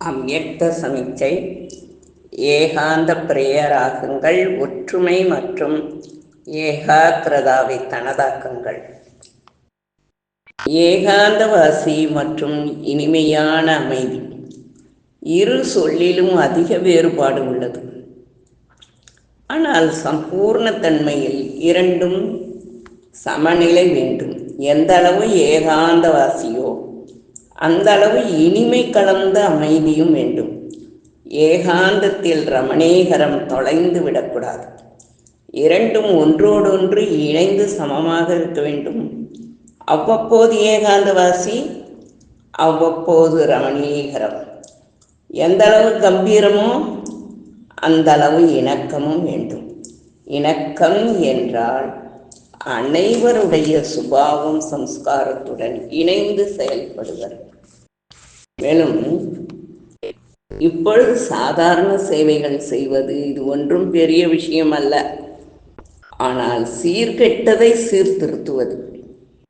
அவ்யக்த சமிச்சை ஏகாந்த பிரேயராகுங்கள் ஒற்றுமை மற்றும் ஏகாக்கிரதாவை தனதாக்குங்கள். ஏகாந்தவாசி மற்றும் இனிமையான அமைதி. இரு சொல்லிலும் அதிக வேறுபாடு உள்ளது. ஆனால் சம்பூர்ண தன்மையில் இரண்டும் சமநிலை வேண்டும். எந்த அளவு ஏகாந்தவாசி அந்த அளவு இனிமை கலந்த அமைதியும் வேண்டும். ஏகாந்தத்தில் ரமணீகரம் தொலைந்து விடக்கூடாது. இரண்டும் ஒன்றோடொன்று இணைந்து சமமாக இருக்க வேண்டும். அவ்வப்போது ஏகாந்தவாசி அவ்வப்போது ரமணீகரம். எந்த அளவு கம்பீரமோ அந்த அளவு இணக்கமும் வேண்டும். இணக்கம் என்றால் அனைவருடைய சுபாவம் சம்ஸ்காரத்துடன் இணைந்து செயல்படுவர் மேலும் இப்பொழுது சாதாரண சேவைகள் செய்வது இது ஒன்றும் பெரிய விஷயம் அல்ல. ஆனால் சீர்கெட்டதை சீர்திருத்துவது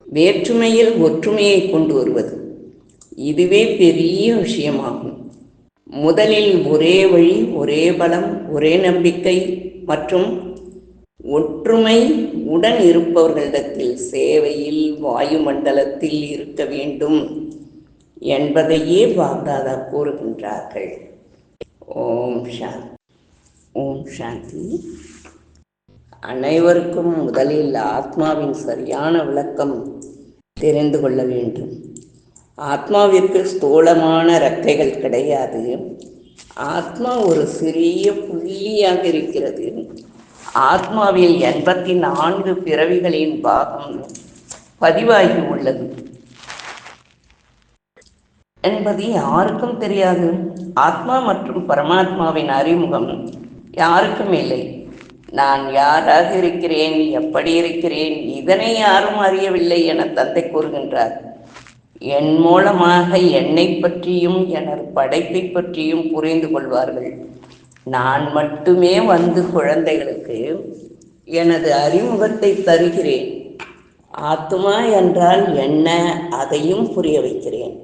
வேற்றுமையில் ஒற்றுமையை கொண்டு வருவது இதுவே பெரிய விஷயமாகும். முதலில் ஒரே வழி ஒரே பலம் ஒரே நம்பிக்கை மற்றும் ஒற்றுமை உடன் இருப்பவர்களிடத்தில் சேவையில் வாயுமண்டலத்தில் இருக்க வேண்டும். என்பதையே பாக்தாதா கூறுகின்றார்கள். ஓம் சாந்தி. ஓம் சாந்தி. அனைவருக்கும் முதலில் ஆத்மாவின் சரியான விளக்கம் தெரிந்து கொள்ள வேண்டும். ஆத்மாவிற்கு ஸ்தூலமான ரெக்கைகள் கிடையாது. ஆத்மா ஒரு சிறிய புள்ளியாக இருக்கிறது. ஆத்மாவில் எண்பத்தி நான்கு பிறவிகளின் பாகம் பதிவாகி உள்ளது. என்பது யாருக்கும் தெரியாது. ஆத்மா மற்றும் பரமாத்மாவின் அறிமுகம் யாருக்கும் இல்லை. நான் யாராக இருக்கிறேன் எப்படி இருக்கிறேன் இதனை யாரும் அறியவில்லை என தந்தை கூறுகின்றார். என் மூலமாக என்னை பற்றியும் எனது படைப்பை பற்றியும் புரிந்து கொள்வார்கள். நான் மட்டுமே வந்து குழந்தைகளுக்கு எனது அறிமுகத்தை தருகிறேன். ஆத்மா என்றால் என்ன அதையும் புரிய வைக்கிறேன்.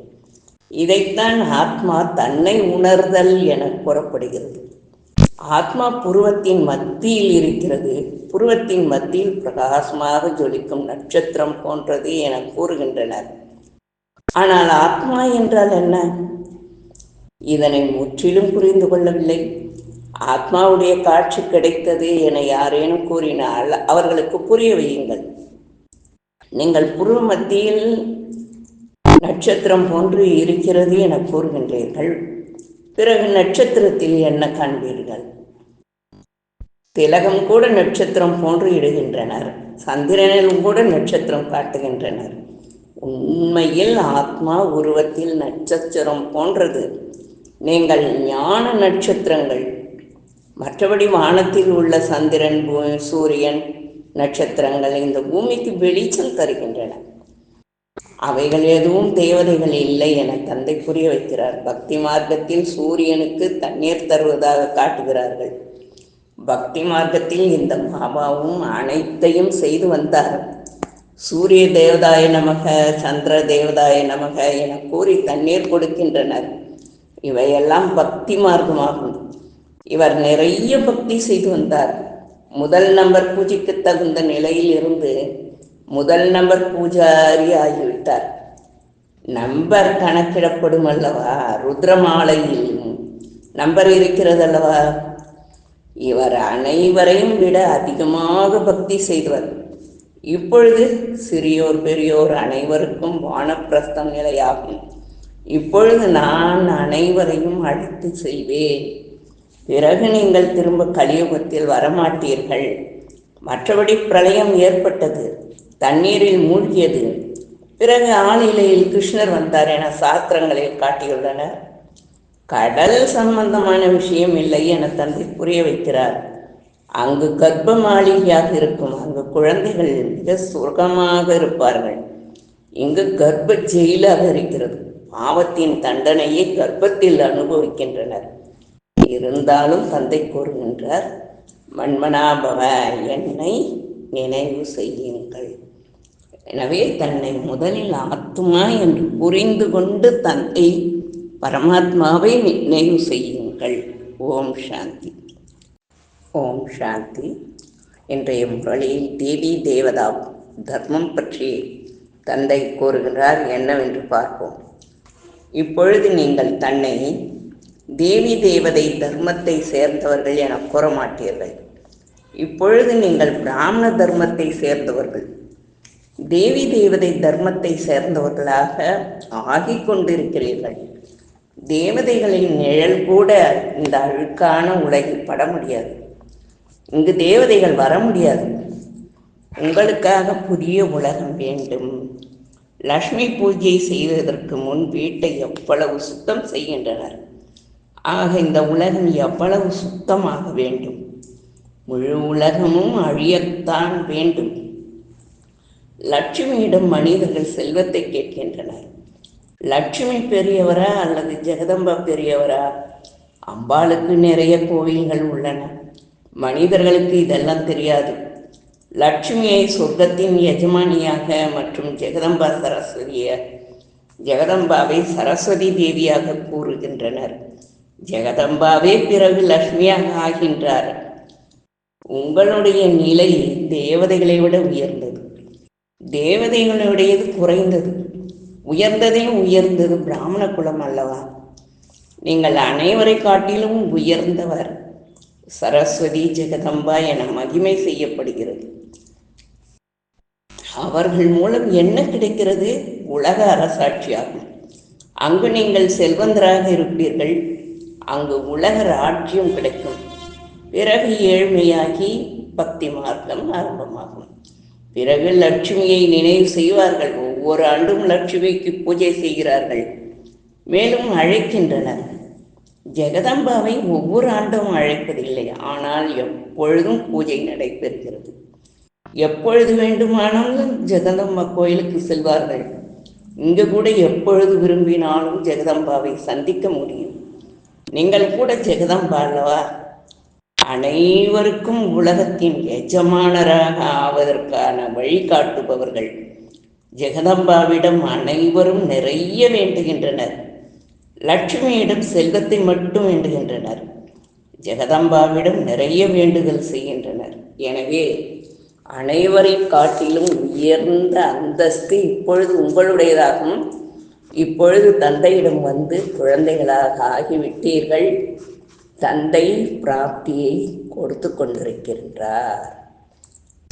இதைத்தான் ஆத்மா தன்னை உணர்தல் என கூறப்படுகிறது. ஆத்மா புருவத்தின் மத்தியில் இருக்கிறது புருவத்தின் மத்தியில் பிரகாசமாக ஜொலிக்கும் நட்சத்திரம் போன்றது என கூறுகின்றனர். ஆனால் ஆத்மா என்றால் என்ன? இதனை முற்றிலும் புரிந்து கொள்ளவில்லை. ஆத்மாவுடைய காட்சி கிடைத்தது என யாரேனும் கூறினால் அவர்களுக்கு புரிய வையுங்கள். நீங்கள் புருவ மத்தியில் நட்சத்திரம் போன்று இருக்கிறது என கூறுகின்றீர்கள். பிறகு நட்சத்திரத்தில் என்ன காண்பீர்கள்? திலகம் கூட நட்சத்திரம் போன்று இடுகின்றனர். சந்திரனிலும் கூட நட்சத்திரம் காட்டுகின்றனர். உண்மையில் ஆத்மா உருவத்தில் நட்சத்திரம் போன்றது. நீங்கள் ஞான நட்சத்திரங்கள். மற்றபடி வானத்தில் உள்ள சந்திரன் சூரியன் நட்சத்திரங்கள் இந்த பூமிக்கு வெளிச்சம் தருகின்றன. அவைகள் எதுவும் தேவதைகள் இல்லை என தந்தை புரிய வைக்கிறார். பக்தி மார்க்கத்தில் சூரியனுக்கு தண்ணீர் தருவதாக காட்டுகிறார்கள். பக்தி மார்க்கத்தில் இந்த பாபாவும் அனைத்தையும் செய்து வந்தார். சூரிய தேவதாய நமக சந்திர தேவதாய நமக என கூறி தண்ணீர் கொடுக்கின்றனர். இவையெல்லாம் பக்தி மார்க்கமாகும். இவர் நிறைய பக்தி செய்து வந்தார். முதல் நம்பர் பூஜைக்கு தகுந்த நிலையில் இருந்து முதல் நம்பர் பூஜாரி ஆகிவிட்டார் நம்பர் கணக்கிடப்படும் அல்லவா ருத்ரமாலையில் நம்பர் இருக்கிறது அல்லவா இவர் அனைவரையும் விட அதிகமாக பக்தி செய்தவர். இப்பொழுது சிறியோர் பெரியோர் அனைவருக்கும் வானப்பிரஸ்தம் நிலையாகும். இப்பொழுது நான் அனைவரையும் அழைத்து செய்வேன். பிறகு நீங்கள் திரும்ப கலியுகத்தில் வரமாட்டீர்கள். மற்றபடி பிரளயம் ஏற்பட்டது. தண்ணீரில் மூழ்கியது. பிறகு ஆளிலையில் கிருஷ்ணர் வந்தார் என சாஸ்திரங்களில் காட்டியுள்ளனர் கடல் சம்பந்தமான விஷயம் இல்லை என தந்தை புரிய வைக்கிறார். அங்கு கர்ப்ப மாளிகையாக இருக்கும் அங்கு குழந்தைகள் மிக சுகமாக இருப்பார்கள். இங்கு கர்ப்ப ஜெயிலாக இருக்கிறது. பாவத்தின் தண்டனையை கர்ப்பத்தில் அனுபவிக்கின்றனர். இருந்தாலும் தந்தை கூறுகின்றார் மண்மனாபவ என்னை நினைவு செய்யுங்கள். எனவே தன்னை முதலில் ஆத்துமா என்று புரிந்து கொண்டு தந்தை பரமாத்மாவை நினைவு செய்யுங்கள். ஓம் சாந்தி. ஓம் சாந்தி. இன்றைய முரளியில் தேவி தேவதா தர்மம் பற்றி தந்தை கூறுகிறார் என்னவென்று பார்ப்போம். இப்பொழுது நீங்கள் தன்னை தேவி தேவதை தர்மத்தை சேர்ந்தவர்கள் என கூற மாட்டீர்கள் இப்பொழுது நீங்கள் பிராமண தர்மத்தை சேர்ந்தவர்கள். தேவி தேவதை தர்மத்தை சேர்ந்தவர்களாக ஆகிக் கொண்டிருக்கிறீர்கள். தேவதைகளின் நிழல் கூட இந்த அழுக்கான உலகில் பட முடியாது. இங்கு தேவதைகள் வர முடியாது. உங்களுக்காக புதிய உலகம் வேண்டும். லக்ஷ்மி பூஜை செய்வதற்கு முன் வீட்டை எவ்வளவு சுத்தம் செய்கின்றனர்? ஆக இந்த உலகம் எவ்வளவு சுத்தமாக வேண்டும்? முழு உலகமும் அழியத்தான் வேண்டும். லட்சுமியிடம் மனிதர்கள் செல்வத்தை கேட்கின்றனர். லட்சுமி பெரியவரா அல்லது ஜெகதம்பா பெரியவரா? அம்பாளுக்கு நிறைய கோவில்கள் உள்ளன. மனிதர்களுக்கு இதெல்லாம் தெரியாது. லட்சுமியை சொர்க்கத்தின் எஜமானியாக மற்றும் ஜெகதம்பா சரஸ்வதிய ஜெகதம்பாவை சரஸ்வதி தேவியாக கூறுகின்றனர். ஜெகதம்பாவே பிறகு லட்சுமியாக ஆகின்றார். உங்களுடைய நிலை தேவதைகளை விட உயர்ந்தது. தேவதைகளுடையது குறைந்தது. உயர்ந்ததே உயர்ந்தது பிராமண குலம் அல்லவா? நீங்கள் அனைவரை காட்டிலும் உயர்ந்தவர் சரஸ்வதி ஜெகதம்பா என மகிமை செய்யப்படுகிறது. அவர்கள் மூலம் என்ன கிடைக்கிறது? உலக அரசாட்சியாகும். அங்கு நீங்கள் செல்வந்தராக இருப்பீர்கள். அங்கு உலக ராஜ்யம் கிடைக்கும். பிறகு ஏழ்மையாகி பக்தி மார்க்கம் ஆரம்பமாகும். பிறகு லட்சுமியை நினைவு செய்வார்கள். ஒவ்வொரு ஆண்டும் லட்சுமிக்கு பூஜை செய்கிறார்கள். மேலும் அழைக்கின்றனர். ஜெகதம்பாவை ஒவ்வொரு ஆண்டும் அழைப்பதில்லை. ஆனால் எப்பொழுதும் பூஜை நடைபெறுகிறது. எப்பொழுது வேண்டுமானாலும் ஜெகதம்பா கோயிலுக்கு செல்வார்கள். இங்கு கூட எப்பொழுது விரும்பினாலும் ஜெகதம்பாவை சந்திக்க முடியும். நீங்கள் கூட ஜெகதம்பா அல்லவா? அனைவருக்கும் உலகத்தின் எஜமானராக ஆவதற்கான வழிகாட்டுபவர்கள் ஜெகதம்பாவிடம் அனைவரும் நிறைய வேண்டுகின்றனர். லட்சுமியிடம் செல்வத்தை மட்டும் வேண்டுகின்றனர். ஜெகதம்பாவிடம் நிறைய வேண்டுதல் செய்கின்றனர். எனவே அனைவரை காட்டிலும் உயர்ந்த அந்தஸ்து இப்பொழுது உங்களுடையதாகும். இப்பொழுது தந்தையிடம் வந்து குழந்தைகளாக ஆகிவிட்டீர்கள். தந்தை பிராப்தியை கொடுத்து கொண்டிருக்கின்றார்.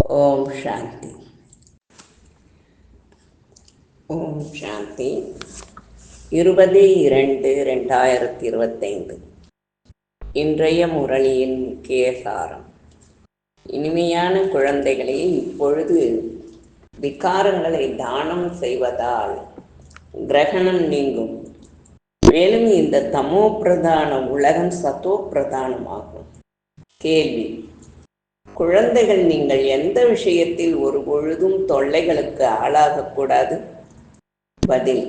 ஓம் சாந்தி. ஓம் சாந்தி. இருபது இரண்டு ரெண்டாயிரத்தி இருபத்தைந்து இன்றைய முரளியின் முக்கிய சாரம். இனிமையான குழந்தைகளே இப்பொழுது விகாரங்களை தானம் செய்வதால் கிரகணம் நீங்கும். மேலும் இந்த தமோ பிரதான உலகம் சத்தோ பிரதானமாகும். கேள்வி. குழந்தைகள் நீங்கள் எந்த விஷயத்தில் ஒரு பொழுதும் தொல்லைகளுக்கு ஆளாகக்கூடாது பதில்.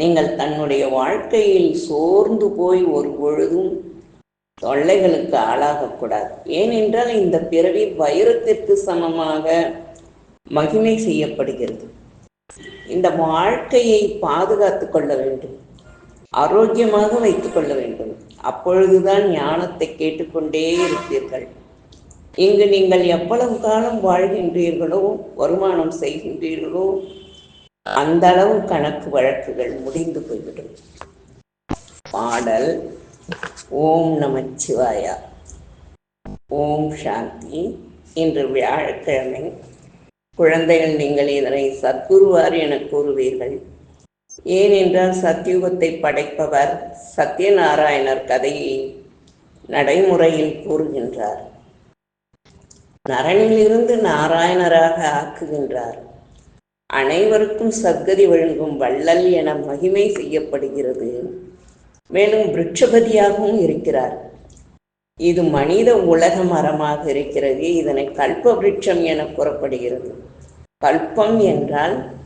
நீங்கள் தன்னுடைய வாழ்க்கையில் சோர்ந்து போய் ஒரு பொழுதும் தொல்லைகளுக்கு ஆளாகக்கூடாது ஏனென்றால் இந்த பிறவி வைரத்திற்கு சமமாக மகிமை செய்யப்படுகிறது. இந்த வாழ்க்கையை பாதுகாத்து கொள்ள வேண்டும். ஆரோக்கியமாக வைத்துக் கொள்ள வேண்டும். அப்பொழுதுதான் ஞானத்தை கேட்டுக்கொண்டே இருப்பீர்கள். இங்கு நீங்கள் எவ்வளவு காலம் வாழ்கின்றீர்களோ வருமானம் செய்கின்றீர்களோ அந்த அளவு கணக்கு வழக்குகள் முடிந்து போய்விடும். பாடல் ஓம் நமச்சிவாயா. ஓம் சாந்தி. இன்று வியாழக்கிழமை. குழந்தைகள் நீங்கள் இதனை சத்குருவார் என கூறுவீர்கள். ஏனென்றால் சத்யுகத்தை படைப்பவர் சத்யநாராயணர் கதையை நடைமுறையில் கூறுகின்றார். நரனிலிருந்து நாராயணராக ஆக்குகின்றார். அனைவருக்கும் சத்கதி வழங்கும் வள்ளல் என மகிமை செய்யப்படுகிறது. மேலும் விருட்சபதியாகவும் இருக்கிறார். இது மனித உலக மரமாக இருக்கிறது. இதனை கல்ப விருட்சம் என கூறப்படுகிறது. கல்பம் என்றால்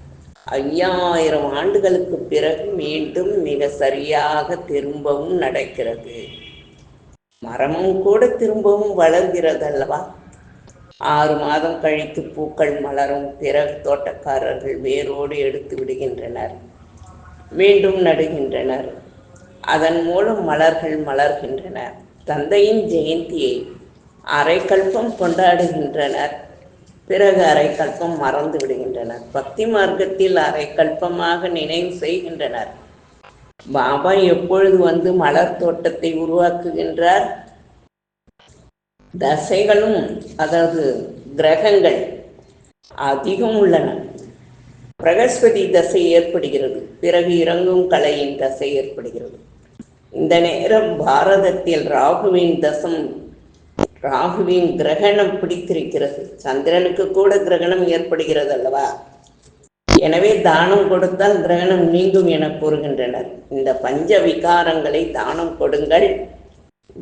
ஐயாயிரம் ஆண்டுகளுக்கு பிறகு மீண்டும் மிக சரியாக திரும்பவும் நடக்கிறது. மரமும் கூட திரும்பவும் வளர்கிறது அல்லவா ஆறு மாதம் கழித்து பூக்கள் மலரும் பிறகு தோட்டக்காரர்கள் வேரோடு எடுத்து விடுகின்றனர் மீண்டும் நடுகின்றனர். அதன் மூலம் மலர்கள் மலர்கின்றன. தந்தையின் ஜெயந்தியை அரைக்கல்பம் கொண்டாடுகின்றனர். பிறகு அரைக்கல்பம் மறந்து விடுகின்றனர். பக்தி மார்க்கத்தில் அரைக்கல்பமாக நினைவு செய்கின்றனர். பாபா எப்பொழுது வந்து மலர் தோட்டத்தை உருவாக்குகின்றார்? தசைகளும் அதாவது கிரகங்கள் அதிகம் உள்ளன. பிரகஸ்பதி தசை ஏற்படுகிறது. பிறகு இறங்கும் கலையின் தசை ஏற்படுகிறது. இந்த நேரம் பாரதத்தில் ராகுவின் தசம் ராகுவின் கிரகணம் பிடித்திருக்கிறது. சந்திரனுக்கு கூட கிரகணம் ஏற்படுகிறது அல்லவா? எனவே தானம் கொடுத்தால் கிரகணம் நீங்கும் என கூறுகின்றனர். இந்த பஞ்ச விகாரங்களை தானம் கொடுங்கள்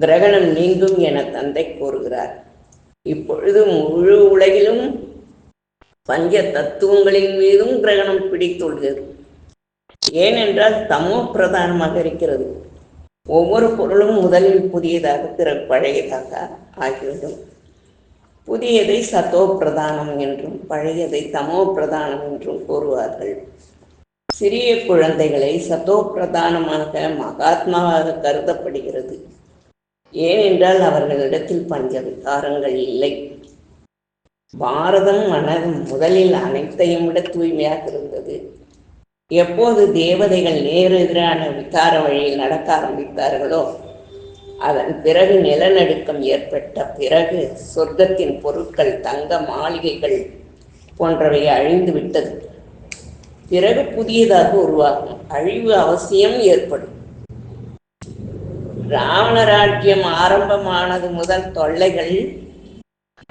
கிரகணம் நீங்கும் என தந்தை கூறுகிறார். இப்பொழுது முழு உலகிலும் பஞ்ச தத்துவங்களின் மீதும் கிரகணம் பிடித்துள்ளது. ஏனென்றால் தமோ பிரதானமாக இருக்கிறது. ஒவ்வொரு பொருளும் முதலில் புதியதாக பிறகு பழையதாக ஆகிவிடும். புதியதை சத்தோ பிரதானம் என்றும் பழையதை தமோ பிரதானம் என்றும் கூறுவார்கள். சிறிய குழந்தைகளை சத்தோ பிரதானமாக மகாத்மாவாக கருதப்படுகிறது. ஏனென்றால் அவர்களிடத்தில் பஞ்ச விகாரங்கள் இல்லை. பாரதம் மனதும் முதலில் அனைத்தையும் விட தூய்மையாக இருந்தது. எப்போது தேவதைகள் நேரெதிரான விகார வழியில் நடக்க ஆரம்பித்தார்களோ அதன் பிறகு நிலநடுக்கம் ஏற்பட்ட பிறகு சொர்க்கத்தின் பொருட்கள் தங்க மாளிகைகள் போன்றவை அழிந்து விட்டது. பிறகு புதியதாக உருவாகும் அழிவு அவசியம் ஏற்படும். ராவணராஜ்யம் ஆரம்பமானது முதல் தொல்லைகள்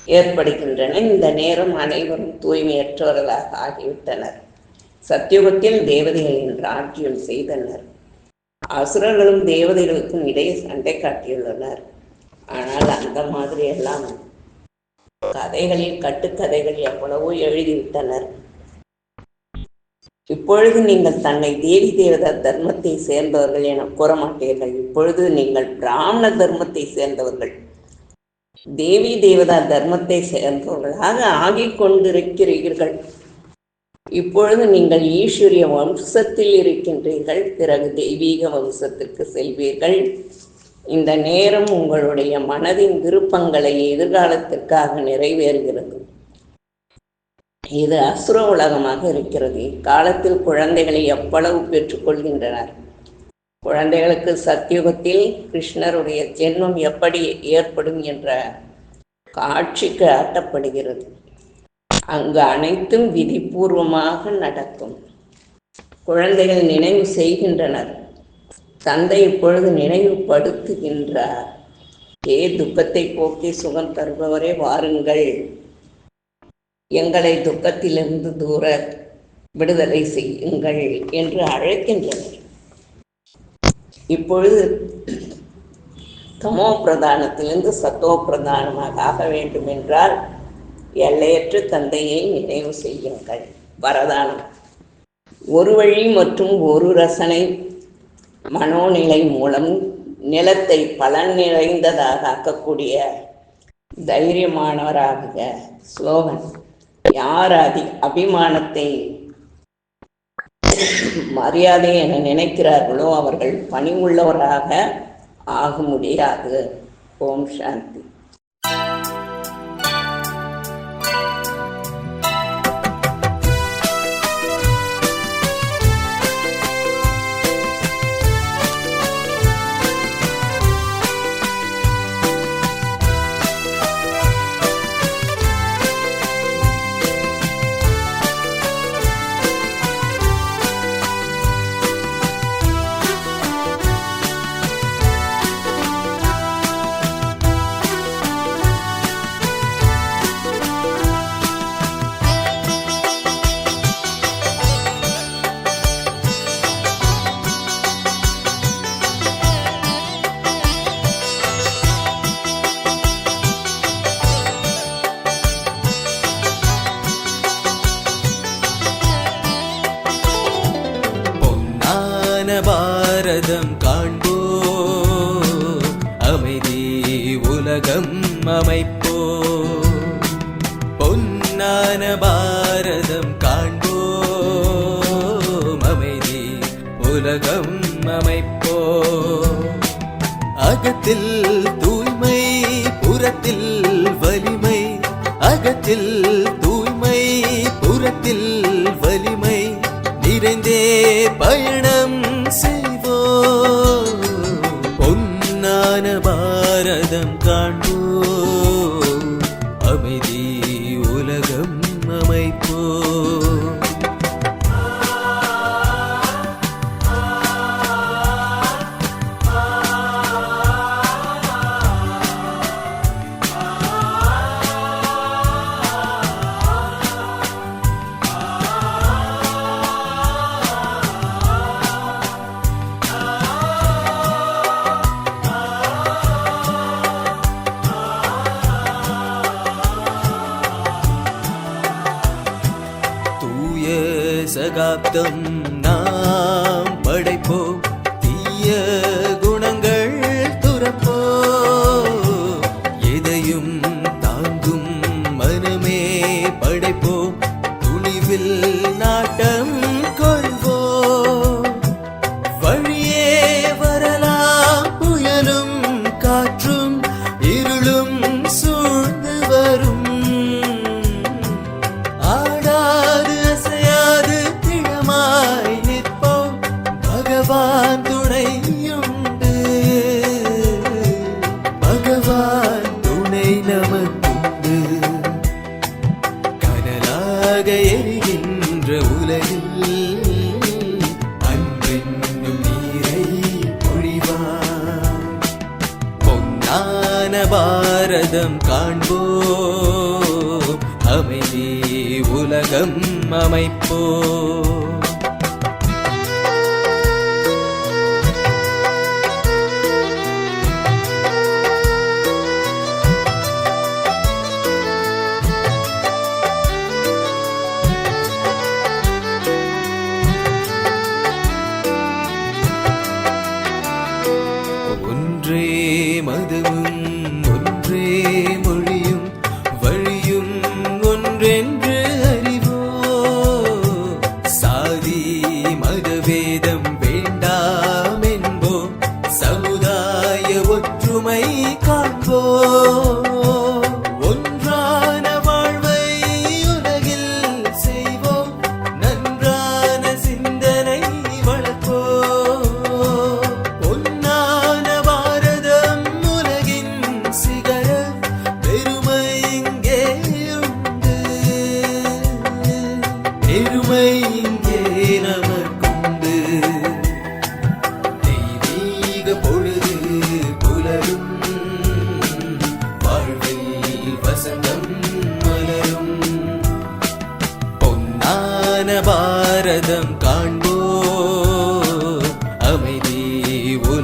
ஏற்படுகின்றன. இந்த நேரம் அனைவரும் தூய்மையற்றவர்களாக ஆகிவிட்டனர். சத்தியுகத்தில் தேவதைகளின் ராஜ்யம் செய்தனர். அசுரர்களும் தேவதைகளுக்கும் இடையே சண்டை காட்டியுள்ளனர். ஆனால் அந்த மாதிரி எல்லாம் கதைகளில் கட்டுக்கதைகள் எவ்வளவோ எழுதிவிட்டனர். இப்பொழுது நீங்கள் தன்னை தேவி தேவதா தர்மத்தை சேர்ந்தவர்கள் என கூற மாட்டீர்கள். இப்பொழுது நீங்கள் பிராமண தர்மத்தை சேர்ந்தவர்கள். தேவி தேவதா தர்மத்தை சேர்ந்தவர்களாக ஆகிக் கொண்டிருக்கிறீர்கள் இப்பொழுது நீங்கள் ஈஸ்வரிய வம்சத்தில் இருக்கின்றீர்கள் பிறகு தெய்வீக வம்சத்திற்கு செல்வீர்கள். இந்த நேரம் உங்களுடைய மனதின் விருப்பங்களை எதிர்காலத்திற்காக நிறைவேறுகிறது. இது அசுர உலகமாக இருக்கிறது. இக்காலத்தில் குழந்தைகளை எவ்வளவு பெற்றுக்கொள்கின்றனர் குழந்தைகளுக்கு சத்தியுகத்தில் கிருஷ்ணருடைய ஜென்மம் எப்படி ஏற்படும் என்ற காட்சிக்கு ஆட்டப்படுகிறது. அங்கு அனைத்தும் விதிபூர்வமாக நடக்கும். குழந்தைகள் நினைவு செய்கின்றனர். தந்தை இப்பொழுது நினைவுபடுத்துகின்றார். ஏ துக்கத்தை போக்கி சுகம் தருபவரே வாருங்கள். எங்களை துக்கத்திலிருந்து தூர விடுதலை செய்யுங்கள் என்று அழைக்கின்றனர். இப்பொழுது தமோ பிரதானத்திலிருந்து சத்தோ பிரதானமாக ஆக வேண்டும் என்றால் எல்லையற்ற தந்தையை நினைவு செய்யுங்கள். வரதானம். ஒரு வழி மற்றும் ஒரு ரசனை. மனோநிலை மூலம் நிலத்தை பலன் நிறைந்ததாக ஆக்கக்கூடிய தைரியமானவராக ஸ்லோகன். யார் அதி அபிமானத்தை மரியாதை என நினைக்கிறார்களோ அவர்கள் பணி உள்ளவராக ஆக முடியாது. ஓம் சாந்தி. அமைப்போ பொன்னான பாரதம் காண்போ அமைதி உலகம் அமைப்போ? அகத்தில் தூய்மை புறத்தில் வலிமை. அகத்தில் தூய்மை புறத்தில் வலிமை. நிறைந்தே பயணம் செய்வோ? பொன்னான பாரதம் காண்போ प्राप्तम्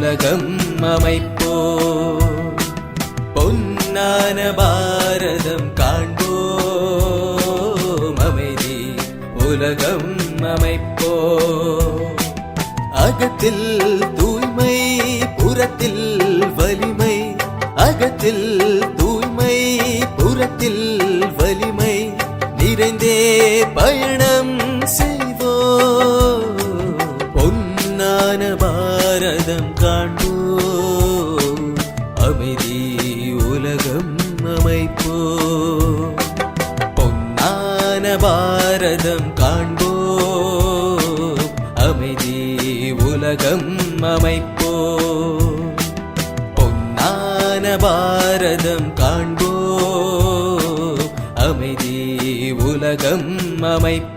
உலகம் அமைப்போ? பொன்னான பாரதம் காண்போ அமைதி உலகம் அமைப்போ? அகத்தில் தூய்மை புறத்தில் வலிமை. அகத்தில் தூய்மை புறத்தில் வலிமை. நிறைந்தே பயணம் செய்வோ பொன்னான பாரதம் காண்போ அமைதி உலகம் அமைப்போ பொன்னான பாரதம் காண்போ அமைதி உலகம் அமைப்போ பொன்னான பாரதம் காண்போ அமைதி உலகம் அமைப்போ